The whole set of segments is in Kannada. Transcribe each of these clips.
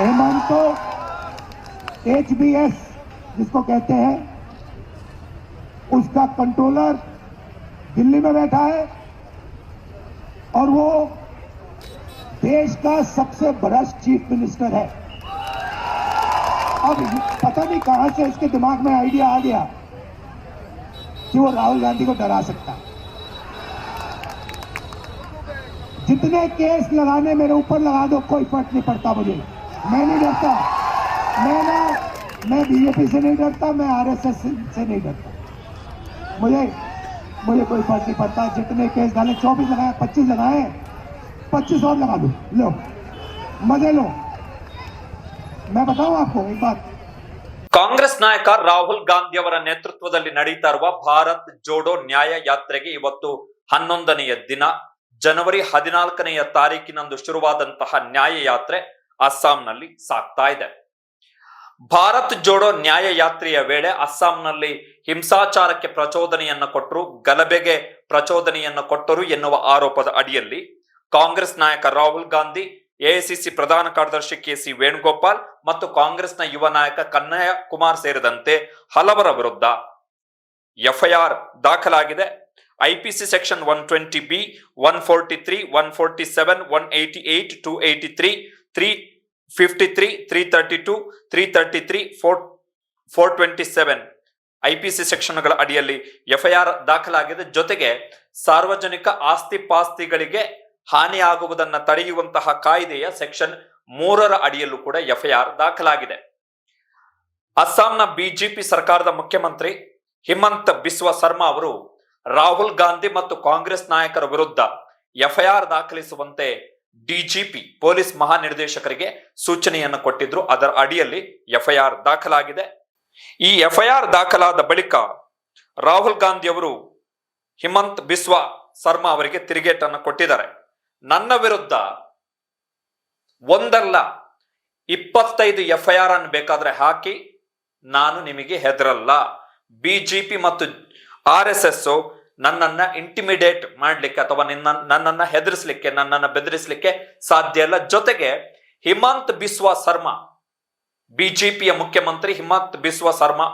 हेमंत तो एच बी एस जिसको कहते हैं, उसका कंट्रोलर दिल्ली में बैठा है, और वो देश का सबसे भ्रष्ट चीफ मिनिस्टर है। अब पता नहीं कहाँ से इसके दिमाग में आइडिया आ गया कि वो राहुल गांधी को डरा सकता। जितने केस लगाने मेरे ऊपर लगा दो, कोई फ़र्क नहीं पड़ता मुझे। मैं नहीं डरता मैं ना मैं बीजेपी से नहीं डरता मैं आरएसएस से नहीं डरता मुझे मुझे कोई फर्क नहीं पड़ता जितने केस डाले चौबीस लगाए पच्चीस लगाए पच्चीस और लगा दो लो मजे लो मैं बताऊं आपको एक बात ಕಾಂಗ್ರೆಸ್ ನಾಯಕ ರಾಹುಲ್ ಗಾಂಧಿ ಅವರ ನೇತೃತ್ವದಲ್ಲಿ ನಡೀತಾ ಇರುವ ಭಾರತ್ ಜೋಡೋ ನ್ಯಾಯ ಯಾತ್ರೆಗೆ ಇವತ್ತು ಹನ್ನೊಂದನೆಯ ದಿನ ಜನವರಿ ಹದಿನಾಲ್ಕನೆಯ ತಾರೀಕಿನಂದು ಶುರುವಾದಂತಹ ನ್ಯಾಯ ಯಾತ್ರೆ ಅಸ್ಸಾಂನಲ್ಲಿ ಸಾಕ್ತಾ ಇದೆ. ಭಾರತ್ ಜೋಡೋ ನ್ಯಾಯ ಯಾತ್ರೆಯ ವೇಳೆ ಅಸ್ಸಾಂನಲ್ಲಿ ಹಿಂಸಾಚಾರಕ್ಕೆ ಪ್ರಚೋದನೆಯನ್ನ ಕೊಟ್ಟರು, ಗಲಭೆಗೆ ಪ್ರಚೋದನೆಯನ್ನ ಕೊಟ್ಟರು ಎನ್ನುವ ಆರೋಪದ ಅಡಿಯಲ್ಲಿ ಕಾಂಗ್ರೆಸ್ ನಾಯಕ ರಾಹುಲ್ ಗಾಂಧಿ ಎಐಸಿಸಿ ಪ್ರಧಾನ ಕಾರ್ಯದರ್ಶಿ ಕೆ ಸಿ ವೇಣುಗೋಪಾಲ್ ಮತ್ತು ಕಾಂಗ್ರೆಸ್ನ ಯುವ ನಾಯಕ ಕನ್ನಯ್ಯ ಕುಮಾರ್ ಸೇರಿದಂತೆ ಹಲವರ ವಿರುದ್ಧ ಎಫ್ಐಆರ್ ದಾಖಲಾಗಿದೆ. IPC section one twenty B, one forty three, one forty seven, one eighty eight two eighty three three fifty three three thirty two three thirty three four four twenty seven IPC ಸೆಕ್ಷನ್ಗಳ ಅಡಿಯಲ್ಲಿ ಎಫ್ಐಆರ್ ದಾಖಲಾಗಿದೆ. ಜೊತೆಗೆ ಸಾರ್ವಜನಿಕ ಆಸ್ತಿ ಪಾಸ್ತಿಗಳಿಗೆ ಹಾನಿಯಾಗುವುದನ್ನು ತಡೆಯುವಂತಹ ಕಾಯ್ದೆಯ ಸೆಕ್ಷನ್ ಮೂರರ ಅಡಿಯಲ್ಲೂ ಕೂಡ ಎಫ್ಐಆರ್ ದಾಖಲಾಗಿದೆ. ಅಸ್ಸಾಂನ ಬಿಜೆಪಿ ಸರ್ಕಾರದ ಮುಖ್ಯಮಂತ್ರಿ ಹಿಮಂತ್ ಬಿಸ್ವ ಶರ್ಮಾ ಅವರು ರಾಹುಲ್ ಗಾಂಧಿ ಮತ್ತು ಕಾಂಗ್ರೆಸ್ ನಾಯಕರ ವಿರುದ್ಧ ಎಫ್ಐಆರ್ ದಾಖಲಿಸುವಂತೆ ಡಿಜಿಪಿ, ಪೊಲೀಸ್ ಮಹಾನಿರ್ದೇಶಕರಿಗೆ ಸೂಚನೆಯನ್ನು ಕೊಟ್ಟಿದ್ರು. ಅದರ ಅಡಿಯಲ್ಲಿ ಎಫ್ಐಆರ್ ದಾಖಲಾಗಿದೆ. ಈ ಎಫ್ಐಆರ್ ದಾಖಲಾದ ಬಳಿಕ ರಾಹುಲ್ ಗಾಂಧಿ ಅವರು ಹಿಮಂತ್ ಬಿಸ್ವ ಶರ್ಮಾ ಅವರಿಗೆ ತಿರುಗೇಟನ್ನು ಕೊಟ್ಟಿದ್ದಾರೆ. ನನ್ನ ವಿರುದ್ಧ ಒಂದಲ್ಲ, ಇಪ್ಪತ್ತೈದು ಎಫ್ಐಆರ್ ಅನ್ನು ಬೇಕಾದ್ರೆ ಹಾಕಿ ನಾನು ನಿಮಗೆ ಹೆದರಲ್ಲ. ಬಿಜೆಪಿ ಮತ್ತು ಆರ್ ಎಸ್ ಎಸ್ ನನ್ನನ್ನ ಇಂಟಿಮಿಡೇಟ್ ಮಾಡ್ಲಿಕ್ಕೆ ಅಥವಾ ನಿನ್ನ, ನನ್ನನ್ನ ಹೆದರಿಸ್ಲಿಕ್ಕೆ, ನನ್ನನ್ನ ಬೆದರಿಸಲಿಕ್ಕೆ ಸಾಧ್ಯ ಇಲ್ಲ. ಜೊತೆಗೆ ಹಿಮಂತ್ ಬಿಸ್ವಾ ಸರ್ಮಾ ಬಿಜೆಪಿಯ ಮುಖ್ಯಮಂತ್ರಿ ಹಿಮಂತ್ ಬಿಸ್ವಾ ಶರ್ಮಾ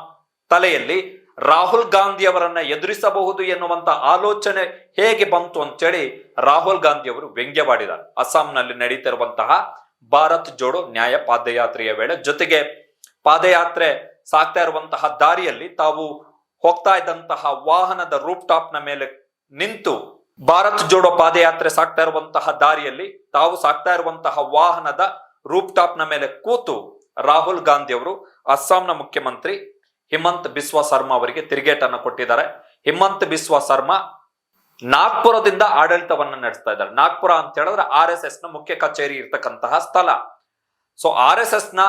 ತಲೆಯಲ್ಲಿ ರಾಹುಲ್ ಗಾಂಧಿ ಅವರನ್ನ ಎದುರಿಸಬಹುದು ಎನ್ನುವಂತ ಆಲೋಚನೆ ಹೇಗೆ ಬಂತು ಅಂತೇಳಿ ರಾಹುಲ್ ಗಾಂಧಿ ಅವರು ವ್ಯಂಗ್ಯವಾಡಿದ್ದಾರೆ. ಅಸ್ಸಾಂನಲ್ಲಿ ನಡೀತಿರುವಂತಹ ಭಾರತ್ ಜೋಡೋ ನ್ಯಾಯ ಪಾದಯಾತ್ರೆಯ ವೇಳೆ ಜೊತೆಗೆ ಪಾದಯಾತ್ರೆ ಸಾಕ್ತಾ ಇರುವಂತಹ ದಾರಿಯಲ್ಲಿ ತಾವು ಹೋಗ್ತಾ ಇದ್ದಂತಹ ವಾಹನದ ರೂಪ್ ಟಾಪ್ನ ಮೇಲೆ ನಿಂತು ಭಾರತ್ ಜೋಡೋ ಪಾದಯಾತ್ರೆ ಸಾಗ್ತಾ ಇರುವಂತಹ ದಾರಿಯಲ್ಲಿ ತಾವು ಸಾಗ್ತಾ ಇರುವಂತಹ ವಾಹನದ ರೂಪ್ ಟಾಪ್ನ ಮೇಲೆ ಕೂತು ರಾಹುಲ್ ಗಾಂಧಿ ಅವರು ಅಸ್ಸಾಂನ ಮುಖ್ಯಮಂತ್ರಿ ಹಿಮಂತ್ ಬಿಸ್ವಾ ಶರ್ಮಾ ಅವರಿಗೆ ತಿರುಗೇಟನ್ನು ಕೊಟ್ಟಿದ್ದಾರೆ. ಹಿಮಂತ್ ಬಿಸ್ವಾ ಶರ್ಮಾ ನಾಗ್ಪುರದಿಂದ ಆಡಳಿತವನ್ನ ನಡೆಸ್ತಾ ಇದ್ದಾರೆ. ನಾಗ್ಪುರ ಅಂತ ಹೇಳಿದ್ರೆ ಆರ್ ಎಸ್ ಎಸ್ನ ಮುಖ್ಯ ಕಚೇರಿ ಇರ್ತಕ್ಕಂತಹ ಸ್ಥಳ. ಸೊ ಆರ್ ಎಸ್ ಎಸ್ನ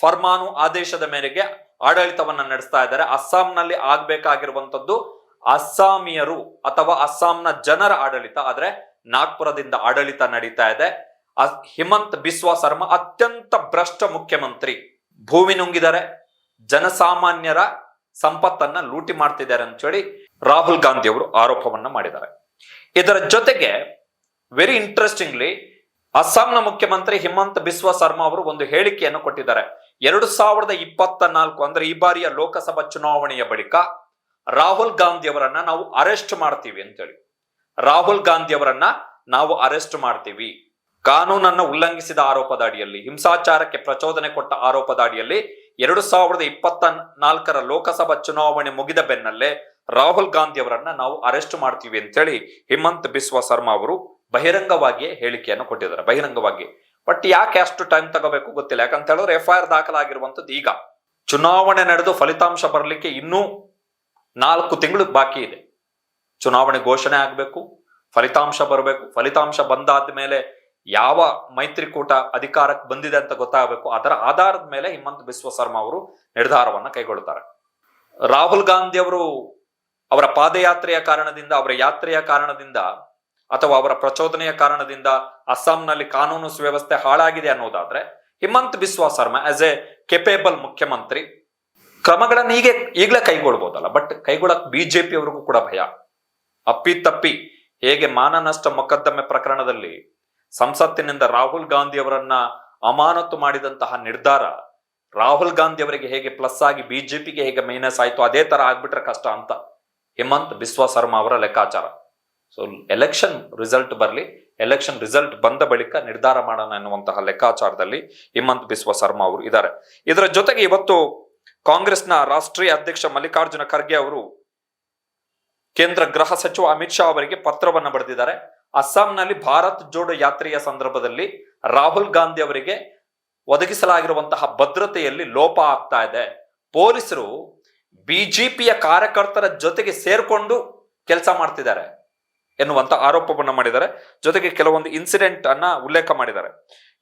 ಫರ್ಮಾನು ಆದೇಶದ ಮೇರೆಗೆ ಆಡಳಿತವನ್ನ ನಡೆಸ್ತಾ ಇದ್ದಾರೆ. ಅಸ್ಸಾಂನಲ್ಲಿ ಆಗ್ಬೇಕಾಗಿರುವಂತದ್ದು ಅಸ್ಸಾಮಿಯರು ಅಥವಾ ಅಸ್ಸಾಂನ ಜನರ ಆಡಳಿತ. ಆದ್ರೆ ನಾಗ್ಪುರದಿಂದ ಆಡಳಿತ ನಡೀತಾ ಇದೆ. ಹಿಮಂತ್ ಬಿಸ್ವಾ ಶರ್ಮಾ ಅತ್ಯಂತ ಭ್ರಷ್ಟ ಮುಖ್ಯಮಂತ್ರಿ. ಭೂಮಿ ನುಂಗಿದ್ದಾರೆ. ಜನಸಾಮಾನ್ಯರ ಸಂಪತ್ತನ್ನ ಲೂಟಿ ಮಾಡ್ತಿದ್ದಾರೆ ಅಂತ ಹೇಳಿ ರಾಹುಲ್ ಗಾಂಧಿ ಅವರು ಆರೋಪವನ್ನ ಮಾಡಿದ್ದಾರೆ. ಇದರ ಜೊತೆಗೆ ವೆರಿ ಇಂಟ್ರೆಸ್ಟಿಂಗ್ಲಿ ಅಸ್ಸಾಂನ ಮುಖ್ಯಮಂತ್ರಿ ಹಿಮಂತ್ ಬಿಸ್ವಾ ಶರ್ಮಾ ಅವರು ಒಂದು ಹೇಳಿಕೆಯನ್ನು ಕೊಟ್ಟಿದ್ದಾರೆ. ಎರಡು ಸಾವಿರದ ಇಪ್ಪತ್ತ ನಾಲ್ಕು ಅಂದ್ರೆ ಈ ಬಾರಿಯ ಲೋಕಸಭಾ ಚುನಾವಣೆಯ ಬಳಿಕ ರಾಹುಲ್ ಗಾಂಧಿ ಅವರನ್ನ ನಾವು ಅರೆಸ್ಟ್ ಮಾಡ್ತೀವಿ ಅಂತೇಳಿ. ರಾಹುಲ್ ಗಾಂಧಿ ಅವರನ್ನ ನಾವು ಅರೆಸ್ಟ್ ಮಾಡ್ತೀವಿ. ಕಾನೂನನ್ನ ಉಲ್ಲಂಘಿಸಿದ ಆರೋಪದ ಅಡಿಯಲ್ಲಿ ಹಿಂಸಾಚಾರಕ್ಕೆ ಪ್ರಚೋದನೆ ಕೊಟ್ಟ ಆರೋಪದ ಅಡಿಯಲ್ಲಿ ಎರಡು ಸಾವಿರದ ಇಪ್ಪತ್ತ ನಾಲ್ಕರ ಲೋಕಸಭಾ ಚುನಾವಣೆ ಮುಗಿದ ಬೆನ್ನಲ್ಲೇ ರಾಹುಲ್ ಗಾಂಧಿ ಅವರನ್ನ ನಾವು ಅರೆಸ್ಟ್ ಮಾಡ್ತೀವಿ ಅಂತೇಳಿ ಹಿಮಂತ್ ಬಿಸ್ವಾ ಶರ್ಮಾ ಅವರು ಬಹಿರಂಗವಾಗಿಯೇ ಹೇಳಿಕೆಯನ್ನು ಕೊಟ್ಟಿದ್ದಾರೆ. ಬಹಿರಂಗವಾಗಿ ಬಟ್ ಯಾಕೆ ಅಷ್ಟು ಟೈಮ್ ತಗೋಬೇಕು ಗೊತ್ತಿಲ್ಲ. ಯಾಕಂತ ಹೇಳಿದ್ರೆ ಎಫ್ ಐ ಆರ್ ದಾಖಲಾಗಿರುವಂತದ್ದು ಈಗ. ಚುನಾವಣೆ ನಡೆದು ಫಲಿತಾಂಶ ಬರಲಿಕ್ಕೆ ಇನ್ನೂ ನಾಲ್ಕು ತಿಂಗಳು ಬಾಕಿ ಇದೆ. ಚುನಾವಣೆ ಘೋಷಣೆ ಆಗಬೇಕು, ಫಲಿತಾಂಶ ಬರಬೇಕು. ಫಲಿತಾಂಶ ಬಂದಾದ ಮೇಲೆ ಯಾವ ಮೈತ್ರಿಕೂಟ ಅಧಿಕಾರಕ್ಕೆ ಬಂದಿದೆ ಅಂತ ಗೊತ್ತಾಗಬೇಕು. ಅದರ ಆಧಾರದ ಮೇಲೆ ಹಿಮಂತ್ ಬಿಸ್ವ ಶರ್ಮಾ ಅವರು ನಿರ್ಧಾರವನ್ನು ಕೈಗೊಳ್ಳುತ್ತಾರೆ. ರಾಹುಲ್ ಗಾಂಧಿ ಅವರು ಅವರ ಪಾದಯಾತ್ರೆಯ ಕಾರಣದಿಂದ, ಅವರ ಯಾತ್ರೆಯ ಕಾರಣದಿಂದ ಅಥವಾ ಅವರ ಪ್ರಚೋದನೆಯ ಕಾರಣದಿಂದ ಅಸ್ಸಾಂನಲ್ಲಿ ಕಾನೂನು ಸುವ್ಯವಸ್ಥೆ ಹಾಳಾಗಿದೆ ಅನ್ನೋದಾದ್ರೆ Himanta Biswa Sarma as a capable ಮುಖ್ಯಮಂತ್ರಿ. ಕ್ರಮಗಳನ್ನು ಹೀಗೆ ಈಗಲೇ ಕೈಗೊಳ್ಬೋದಲ್ಲ ಬಟ್ ಕೈಗೊಳ್ಳಕ್ ಬಿಜೆಪಿ ಅವ್ರಿಗೂ ಕೂಡ ಭಯ. ಅಪ್ಪಿ ತಪ್ಪಿ ಹೇಗೆ ಮಾನನಷ್ಟ ಮೊಕದ್ದಮೆ ಪ್ರಕರಣದಲ್ಲಿ ಸಂಸತ್ತಿನಿಂದ ರಾಹುಲ್ ಗಾಂಧಿ ಅವರನ್ನ ಅಮಾನತು ಮಾಡಿದಂತಹ ನಿರ್ಧಾರ, ರಾಹುಲ್ ಗಾಂಧಿ ಅವರಿಗೆ ಹೇಗೆ ಪ್ಲಸ್ ಆಗಿ ಬಿಜೆಪಿಗೆ ಹೇಗೆ ಮೈನಸ್ ಆಯ್ತು, ಅದೇ ತರ ಆಗ್ಬಿಟ್ರೆ ಕಷ್ಟ ಅಂತ ಹಿಮಂತ್ ಬಿಸ್ವಾ ಶರ್ಮಾ ಅವರ ಲೆಕ್ಕಾಚಾರ. ಸೊ ಎಲೆಕ್ಷನ್ ರಿಸಲ್ಟ್ ಬರಲಿ ಎಲೆಕ್ಷನ್ ರಿಸಲ್ಟ್ ಬಂದ ಬಳಿಕ ನಿರ್ಧಾರ ಮಾಡೋಣ ಎನ್ನುವಂತಹ ಲೆಕ್ಕಾಚಾರದಲ್ಲಿ ಹಿಮಂತ್ ಬಿಸ್ವ ಶರ್ಮಾ ಅವರು ಇದ್ದಾರೆ. ಇದರ ಜೊತೆಗೆ ಇವತ್ತು ಕಾಂಗ್ರೆಸ್ನ ರಾಷ್ಟ್ರೀಯ ಅಧ್ಯಕ್ಷ ಮಲ್ಲಿಕಾರ್ಜುನ ಖರ್ಗೆ ಅವರು ಕೇಂದ್ರ ಗೃಹ ಸಚಿವ ಅಮಿತ್ ಶಾ ಅವರಿಗೆ ಪತ್ರವನ್ನು ಬರೆದಿದ್ದಾರೆ. ಅಸ್ಸಾಂನಲ್ಲಿ ಭಾರತ್ ಜೋಡೋ ಯಾತ್ರೆಯ ಸಂದರ್ಭದಲ್ಲಿ ರಾಹುಲ್ ಗಾಂಧಿ ಅವರಿಗೆ ಒದಗಿಸಲಾಗಿರುವಂತಹ ಭದ್ರತೆಯಲ್ಲಿ ಲೋಪ ಆಗ್ತಾ ಇದೆ. ಪೊಲೀಸರು ಬಿಜೆಪಿಯ ಕಾರ್ಯಕರ್ತರ ಜೊತೆಗೆ ಸೇರ್ಕೊಂಡು ಕೆಲಸ ಮಾಡ್ತಿದ್ದಾರೆ. ಎನ್ನುವಂತ ಆರೋಪವನ್ನ ಮಾಡಿದ್ದಾರೆ. ಜೊತೆಗೆ ಕೆಲವೊಂದು ಇನ್ಸಿಡೆಂಟ್ ಅನ್ನ ಉಲ್ಲೇಖ ಮಾಡಿದ್ದಾರೆ.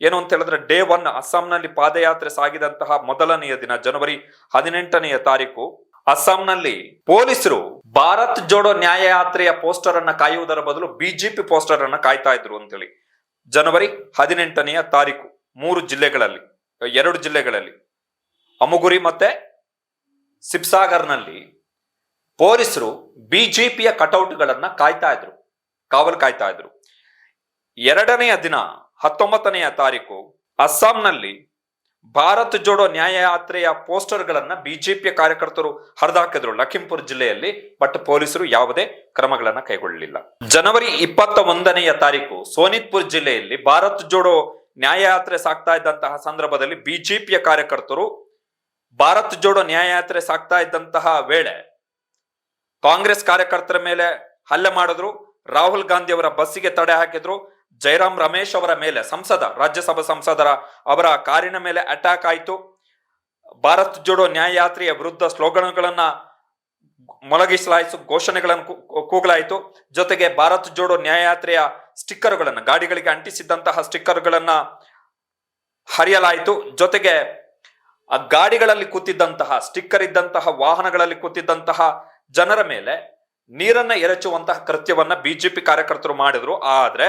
ಏನು ಅಂತ ಹೇಳಿದ್ರೆ ಡೇ ಒನ್ ಅಸ್ಸಾಂನಲ್ಲಿ ಪಾದಯಾತ್ರೆ ಸಾಗಿದಂತಹ ಮೊದಲನೆಯ ದಿನ, ಜನವರಿ ಹದಿನೆಂಟನೆಯ ತಾರೀಕು. ಅಸ್ಸಾಂನಲ್ಲಿ ಪೊಲೀಸರು ಭಾರತ್ ಜೋಡೋ ನ್ಯಾಯಯಾತ್ರೆಯ ಪೋಸ್ಟರ್ ಅನ್ನ ಕಾಯುವುದರ ಬದಲು ಬಿಜೆಪಿ ಪೋಸ್ಟರ್ ಅನ್ನ ಕಾಯ್ತಾ ಇದ್ರು ಅಂತೇಳಿ. ಜನವರಿ ಹದಿನೆಂಟನೆಯ ತಾರೀಕು, ಮೂರು ಜಿಲ್ಲೆಗಳಲ್ಲಿ, ಎರಡು ಜಿಲ್ಲೆಗಳಲ್ಲಿ. ಅಮುಗುರಿ ಮತ್ತೆ ಸಿಪ್ಸಾಗರ್ನಲ್ಲಿ ಪೊಲೀಸರು ಬಿಜೆಪಿಯ ಕಟೌಟ್ಗಳನ್ನ ಕಾಯ್ತಾ ಇದ್ರು. ಕಾವಲು ಕಾಯ್ತಾ ಇದ್ರು. ಎರಡನೆಯ ದಿನ, ಹತ್ತೊಂಬತ್ತನೆಯ ತಾರೀಕು, ಅಸ್ಸಾಂನಲ್ಲಿ ಭಾರತ್ ಜೋಡೋ ನ್ಯಾಯಯಾತ್ರೆಯ ಪೋಸ್ಟರ್ಗಳನ್ನ ಬಿಜೆಪಿಯ ಕಾರ್ಯಕರ್ತರು ಹರಿದಾಕಿದ್ರು. ಲಖಿಂಪುರ್ ಜಿಲ್ಲೆಯಲ್ಲಿ, ಬಟ್ ಪೊಲೀಸರು ಯಾವುದೇ ಕ್ರಮಗಳನ್ನ ಕೈಗೊಳ್ಳಲಿಲ್ಲ. ಜನವರಿ ಇಪ್ಪತ್ತ ಒಂದನೆಯ ತಾರೀಕು, ಸೋನಿತ್ಪುರ್ ಜಿಲ್ಲೆಯಲ್ಲಿ ಭಾರತ್ ಜೋಡೋ ನ್ಯಾಯಯಾತ್ರೆ ಸಾಗ್ತಾ ಇದ್ದಂತಹ ಸಂದರ್ಭದಲ್ಲಿ ಬಿಜೆಪಿಯ ಕಾರ್ಯಕರ್ತರು ಭಾರತ್ ಜೋಡೋ ನ್ಯಾಯಯಾತ್ರೆ ಸಾಗ್ತಾ ಇದ್ದಂತಹ ವೇಳೆ ಕಾಂಗ್ರೆಸ್ ಕಾರ್ಯಕರ್ತರ ಮೇಲೆ ಹಲ್ಲೆ ಮಾಡಿದ್ರು. ರಾಹುಲ್ ಗಾಂಧಿ ಅವರ ಬಸ್ಸಿಗೆ ತಡೆ ಹಾಕಿದ್ರು. ಜೈರಾಮ್ ರಮೇಶ್ ಅವರ ಮೇಲೆ, ಸಂಸದ, ರಾಜ್ಯಸಭಾ ಸಂಸದರ ಅವರ ಕಾರಿನ ಮೇಲೆ ಅಟ್ಯಾಕ್ ಆಯಿತು. ಭಾರತ್ ಜೋಡೋ ನ್ಯಾಯಯಾತ್ರೆಯ ವಿರುದ್ಧ ಸ್ಲೋಗನ್ಗಳನ್ನ ಮೊಳಗಿಸಲಾಯಿತು ಘೋಷಣೆಗಳನ್ನು ಕೂಗಲಾಯಿತು. ಜೊತೆಗೆ ಭಾರತ್ ಜೋಡೋ ನ್ಯಾಯಯಾತ್ರೆಯ ಸ್ಟಿಕ್ಕರ್ಗಳನ್ನು, ಗಾಡಿಗಳಿಗೆ ಅಂಟಿಸಿದ್ದಂತಹ ಸ್ಟಿಕ್ಕರ್ಗಳನ್ನ ಹರಿಯಲಾಯಿತು. ಜೊತೆಗೆ ಆ ಗಾಡಿಗಳಲ್ಲಿ ಕೂತಿದ್ದಂತಹ, ಸ್ಟಿಕ್ಕರ್ ಇದ್ದಂತಹ ವಾಹನಗಳಲ್ಲಿ ಕೂತಿದ್ದಂತಹ ಜನರ ಮೇಲೆ ನೀರನ್ನ ಎರಚುವಂತಹ ಕೃತ್ಯವನ್ನ ಬಿಜೆಪಿ ಕಾರ್ಯಕರ್ತರು ಮಾಡಿದ್ರು. ಆದ್ರೆ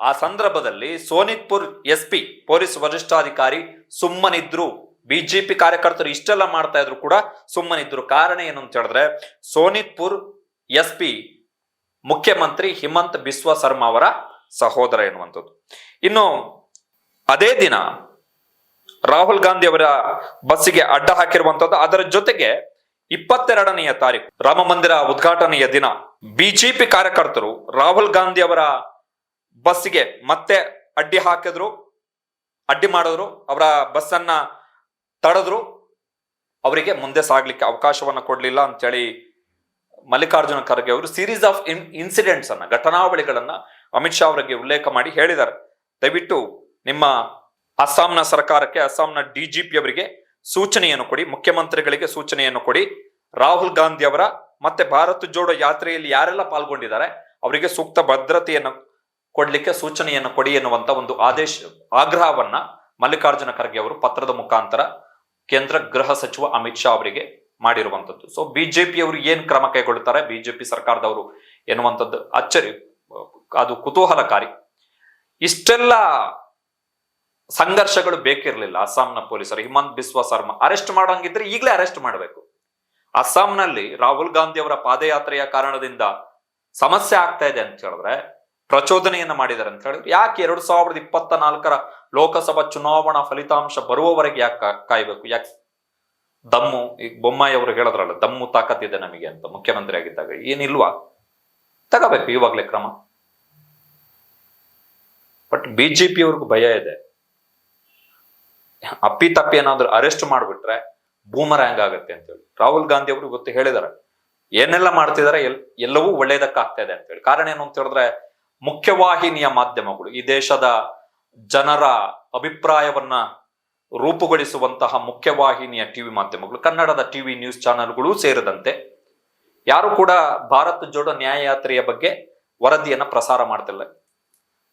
ಆ ಸಂದರ್ಭದಲ್ಲಿ ಸೋನಿತ್ಪುರ್ ಎಸ್ ಪಿ ಪೊಲೀಸ್ ವರಿಷ್ಠಾಧಿಕಾರಿ ಸುಮ್ಮನಿದ್ರು. ಬಿಜೆಪಿ ಕಾರ್ಯಕರ್ತರು ಇಷ್ಟೆಲ್ಲ ಮಾಡ್ತಾ ಇದ್ರು ಕೂಡ ಸುಮ್ಮನಿದ್ರು. ಕಾರಣ ಏನು ಅಂತ ಹೇಳಿದ್ರೆ ಸೋನಿತ್ಪುರ್ ಎಸ್ ಪಿ ಮುಖ್ಯಮಂತ್ರಿ ಹಿಮಂತ್ ಬಿಸ್ವ ಶರ್ಮಾ ಅವರ ಸಹೋದರ ಎನ್ನುವಂಥದ್ದು. ಇನ್ನು ಅದೇ ದಿನ ರಾಹುಲ್ ಗಾಂಧಿ ಅವರ ಬಸ್ಸಿಗೆ ಅಡ್ಡ ಹಾಕಿರುವಂತದ್ದು ಅದರ ಜೊತೆಗೆ ಇಪ್ಪತ್ತೆರಡನೆಯ ತಾರೀಕು ರಾಮ ಮಂದಿರ ಉದ್ಘಾಟನೆಯ ದಿನ. ಬಿಜೆಪಿ ಕಾರ್ಯಕರ್ತರು ರಾಹುಲ್ ಗಾಂಧಿ ಅವರ ಬಸ್ಗೆ ಮತ್ತೆ ಅಡ್ಡಿ ಹಾಕಿದ್ರು, ಅಡ್ಡಿ ಮಾಡಿದ್ರು, ಅವರ ಬಸ್ಸನ್ನ ತಡೆದ್ರು. ಅವರಿಗೆ ಮುಂದೆ ಸಾಗ್ಲಿಕ್ಕೆ ಅವಕಾಶವನ್ನ ಕೊಡಲಿಲ್ಲ ಅಂತೇಳಿ ಮಲ್ಲಿಕಾರ್ಜುನ ಖರ್ಗೆ ಅವರು ಸೀರೀಸ್ ಆಫ್ ಇನ್ ಇನ್ಸಿಡೆಂಟ್ಸ್ ಅನ್ನ, ಘಟನಾವಳಿಗಳನ್ನ ಅಮಿತ್ ಶಾ ಅವರಿಗೆ ಉಲ್ಲೇಖ ಮಾಡಿ ಹೇಳಿದ್ದಾರೆ. ದಯವಿಟ್ಟು ನಿಮ್ಮ ಅಸ್ಸಾಂನ ಸರ್ಕಾರಕ್ಕೆ, ಅಸ್ಸಾಂನ ಡಿಜಿಪಿ ಅವರಿಗೆ ಸೂಚನೆಯನ್ನು ಕೊಡಿ, ಮುಖ್ಯಮಂತ್ರಿಗಳಿಗೆ ಸೂಚನೆಯನ್ನು ಕೊಡಿ. ರಾಹುಲ್ ಗಾಂಧಿ ಅವರ ಮತ್ತೆ ಭಾರತ್ ಜೋಡೋ ಯಾತ್ರೆಯಲ್ಲಿ ಯಾರೆಲ್ಲ ಪಾಲ್ಗೊಂಡಿದ್ದಾರೆ, ಅವರಿಗೆ ಸೂಕ್ತ ಭದ್ರತೆಯನ್ನು ಕೊಡ್ಲಿಕ್ಕೆ ಸೂಚನೆಯನ್ನು ಕೊಡಿ ಎನ್ನುವಂತ ಒಂದು ಆದೇಶ, ಆಗ್ರಹವನ್ನ ಮಲ್ಲಿಕಾರ್ಜುನ ಖರ್ಗೆ ಅವರು ಪತ್ರದ ಮುಖಾಂತರ ಕೇಂದ್ರ ಗೃಹ ಸಚಿವ ಅಮಿತ್ ಶಾ ಅವರಿಗೆ ಮಾಡಿರುವಂತದ್ದು. ಸೊ ಬಿಜೆಪಿ ಅವರು ಏನ್ ಕ್ರಮ ಕೈಗೊಳ್ಳುತ್ತಾರೆ? ಬಿಜೆಪಿ ಸರ್ಕಾರದವರು ಎನ್ನುವಂಥದ್ದು ಅಚ್ಚರಿ, ಅದು ಕುತೂಹಲಕಾರಿ. ಇಷ್ಟೆಲ್ಲ ಸಂಘರ್ಷಗಳು ಬೇಕಿರಲಿಲ್ಲ. ಅಸ್ಸಾಂನ ಪೊಲೀಸರು ಹಿಮಂತ್ ಬಿಸ್ವ ಶರ್ಮಾ ಅರೆಸ್ಟ್ ಮಾಡೋಂಗಿದ್ರೆ ಈಗಲೇ ಅರೆಸ್ಟ್ ಮಾಡಬೇಕು. ಅಸ್ಸಾಂನಲ್ಲಿ ರಾಹುಲ್ ಗಾಂಧಿ ಅವರ ಪಾದಯಾತ್ರೆಯ ಕಾರಣದಿಂದ ಸಮಸ್ಯೆ ಆಗ್ತಾ ಇದೆ ಅಂತ ಹೇಳಿದ್ರೆ, ಪ್ರಚೋದನೆಯನ್ನ ಮಾಡಿದ್ದಾರೆ ಅಂತ ಹೇಳಿದ್ರೆ, ಯಾಕೆ ಎರಡು ಸಾವಿರದ ಇಪ್ಪತ್ತ ನಾಲ್ಕರ ಲೋಕಸಭಾ ಚುನಾವಣಾ ಫಲಿತಾಂಶ ಬರುವವರೆಗೆ ಯಾಕೆ ಕಾಯ್ಬೇಕು? ಯಾಕೆ ದಮ್ಮು ಈಗ ಬೊಮ್ಮಾಯಿ ಅವರು ಹೇಳಿದ್ರಲ್ಲ, ದಮ್ಮು ತಾಕತ್ತಿದೆ ನಮಗೆ ಅಂತ ಮುಖ್ಯಮಂತ್ರಿ ಆಗಿದ್ದಾಗ. ಏನಿಲ್ವಾ? ತಗೋಬೇಕು, ಇವಾಗ್ಲೇ ಕ್ರಮ. ಬಟ್ ಬಿಜೆಪಿ ಅವ್ರಿಗೂ ಭಯ ಇದೆ. ಅಪ್ಪಿ ತಪ್ಪಿ ಏನಾದ್ರು ಅರೆಸ್ಟ್ ಮಾಡ್ಬಿಟ್ರೆ ಬೂಮರ್ಯಾಂಗ್ ಆಗುತ್ತೆ ಅಂತೇಳಿ ರಾಹುಲ್ ಗಾಂಧಿ ಅವರು ಇವತ್ತು ಹೇಳಿದಾರೆ, ಏನೆಲ್ಲ ಮಾಡ್ತಿದಾರೆ ಎಲ್, ಎಲ್ಲವೂ ಒಳ್ಳೇದಕ್ಕಾಗ್ತಾ ಇದೆ ಅಂತೇಳಿ ಕಾರಣ ಏನು ಅಂತ ಹೇಳಿದ್ರೆ, ಮುಖ್ಯವಾಹಿನಿಯ ಮಾಧ್ಯಮಗಳು, ಈ ದೇಶದ ಜನರ ಅಭಿಪ್ರಾಯವನ್ನ ರೂಪುಗೊಳಿಸುವಂತಹ ಮುಖ್ಯವಾಹಿನಿಯ ಟಿವಿ ಮಾಧ್ಯಮಗಳು, ಕನ್ನಡದ ಟಿವಿ ನ್ಯೂಸ್ ಚಾನೆಲ್ಗಳು ಸೇರಿದಂತೆ, ಯಾರು ಕೂಡ ಭಾರತ್ ಜೋಡೋ ನ್ಯಾಯಯಾತ್ರೆಯ ಬಗ್ಗೆ ವರದಿಯನ್ನ ಪ್ರಸಾರ ಮಾಡ್ತಿಲ್ಲ.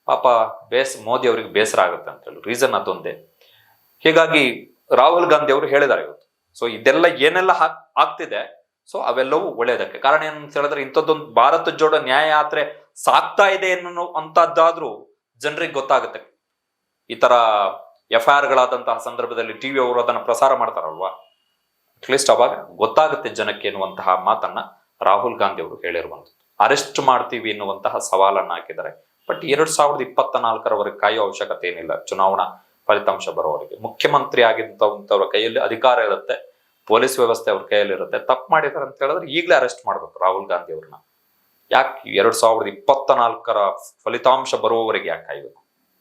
ಪಾಪ ಬೇಸ್, ಮೋದಿ ಅವರಿಗೆ ಬೇಸರ ಆಗುತ್ತೆ ಅಂತ ಹೇಳಿ. ರೀಸನ್ ಅದೊಂದೇ. ಹೀಗಾಗಿ ರಾಹುಲ್ ಗಾಂಧಿ ಅವರು ಹೇಳಿದ್ದಾರೆ ಇವತ್ತು. ಸೊ ಇದೆಲ್ಲ ಏನೆಲ್ಲ ಆಗ್ತಿದೆ ಸೊ ಅವೆಲ್ಲವೂ ಒಳ್ಳೇದಕ್ಕೆ ಕಾರಣ ಏನು ಅಂತ ಹೇಳಿದ್ರೆ, ಇಂಥದ್ದೊಂದು ಭಾರತ ಜೋಡೋ ನ್ಯಾಯಯಾತ್ರೆ ಸಾಗ್ತಾ ಇದೆ ಅನ್ನೋ ಅಂತದ್ದಾದ್ರೂ ಜನರಿಗೆ ಗೊತ್ತಾಗುತ್ತೆ. ಈ ತರ ಎಫ್ ಐ ಆರ್ ಗಳಾದಂತಹ ಸಂದರ್ಭದಲ್ಲಿ ಟಿವಿ ಅವರು ಅದನ್ನ ಪ್ರಸಾರ ಮಾಡ್ತಾರಲ್ವಾ? ಅಟ್ಲೀಸ್ಟ್ ಅವಾಗ ಗೊತ್ತಾಗುತ್ತೆ ಜನಕ್ಕೆ ಎನ್ನುವಂತಹ ಮಾತನ್ನ ರಾಹುಲ್ ಗಾಂಧಿ ಅವರು ಹೇಳಿರುವಂಥದ್ದು. ಅರೆಸ್ಟ್ ಮಾಡ್ತೀವಿ ಎನ್ನುವಂತಹ ಸವಾಲನ್ನ ಹಾಕಿದ್ದಾರೆ. ಬಟ್ ಎರಡ್ ಸಾವಿರದ ಇಪ್ಪತ್ತ ನಾಲ್ಕರವರೆಗೆ ಕಾಯೋ ಅವಶ್ಯಕತೆ ಏನಿಲ್ಲ. ಚುನಾವಣಾ ಫಲಿತಾಂಶ ಬರೋವರೆಗೆ ಮುಖ್ಯಮಂತ್ರಿ ಆಗಿದ್ದಂಥವ್ರ ಕೈಯಲ್ಲಿ ಅಧಿಕಾರ ಇರುತ್ತೆ, ಪೊಲೀಸ್ ವ್ಯವಸ್ಥೆ ಅವ್ರ ಕೈಯಲ್ಲಿ ಇರುತ್ತೆ. ತಪ್ಪು ಮಾಡಿದಾರೆ ಅಂತ ಹೇಳಿದ್ರೆ ಈಗಲೇ ಅರೆಸ್ಟ್ ಮಾಡಬೇಕು ರಾಹುಲ್ ಗಾಂಧಿ ಅವ್ರನ್ನ. ಯಾಕೆ? ಎರಡ್ ಸಾವಿರದ ಇಪ್ಪತ್ತ ನಾಲ್ಕರ ಫಲಿತಾಂಶ ಬರುವವರೆಗೆ ಯಾಕೆ ಕಾಯ್ಬೇಕು?